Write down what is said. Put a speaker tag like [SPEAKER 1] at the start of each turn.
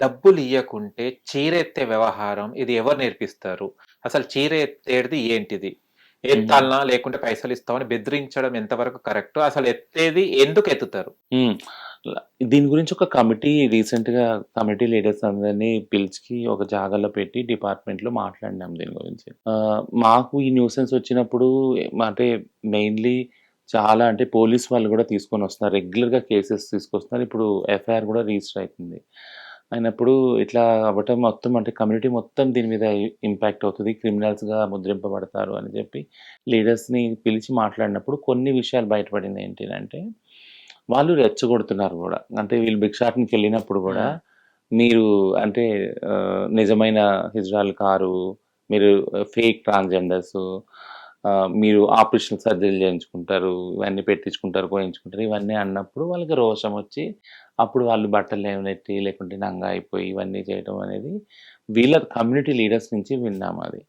[SPEAKER 1] డబ్బులు ఇయ్యకుంటే చీరెత్తే వ్యవహారం ఇది ఎవరు నేర్పిస్తారు? అసలు చీర ఎత్తేడిది ఏంటిది? ఎత్తాలనా? లేకుంటే పైసలు ఇస్తామని బెదిరించడం ఎంతవరకు కరెక్ట్? అసలు ఎత్తేది ఎందుకు ఎత్తుతారు?
[SPEAKER 2] హ్మ్. ల దీని గురించి ఒక కమిటీ రీసెంట్‌గా కమిటీ లీడర్స్ అందరిని పిలిచి ఒక జాగాలో పెట్టి డిపార్ట్మెంట్‌లో మాట్లాడినాం దీని గురించి. ఆహ్, మాకు ఈ న్యూసెన్స్ వచ్చినప్పుడు అంటే మెయిన్‌లీ చాలా అంటే పోలీస్ వాళ్ళు గూడా తీసుకొనొస్తున్నారు. రెగ్యులర్‌గా కేసెస్ తీసుకొస్తున్నారు. ఇప్పుడు ఎఫ్ఐఆర్ గూడా రిజిస్టర్ అయితుంది. అయినప్పుడు ఇట్లా అవ్వటం మొత్తం అంటే కమ్యూనిటీ మొత్తం దీని మీద ఇంపాక్ట్ అవుతది. క్రిమినల్స్‌గా ముద్రింపబడతారు అని చెప్పి లీడర్స్‌ని పిలిచి మాట్లాడినప్పుడు కొన్ని విషయాలు బయటపడింది ఏంటిదంటే, వాళ్ళు రెచ్చగొడుతున్నారు గూడా. అంటే వీళ్ళు భిక్షాటనకెళ్ళినప్పుడు గూడా
[SPEAKER 1] హ్మ్.
[SPEAKER 2] మీరు అంటే నిజమైన హిజ్రాలు కారు. మీరు ఫేక్ ట్రాన్స్‌జెండర్సు. మీరు ఆపరేషన్ సర్జరీలు చేయించుకుంటారు. ఇవన్నీ పెట్టించుకుంటారు, కోయించుకుంటారు. ఇవన్నీ అన్నప్పుడు వాళ్ళకి రోషం వచ్చి అప్పుడు వాళ్ళు బట్టలు లేవనెత్తి లేకుంటే నంగా అయిపోయి ఇవన్నీ చేయడం అనేది వీళ్ళ కమ్యూనిటీ లీడర్స్ నుంచి విన్నాం అది.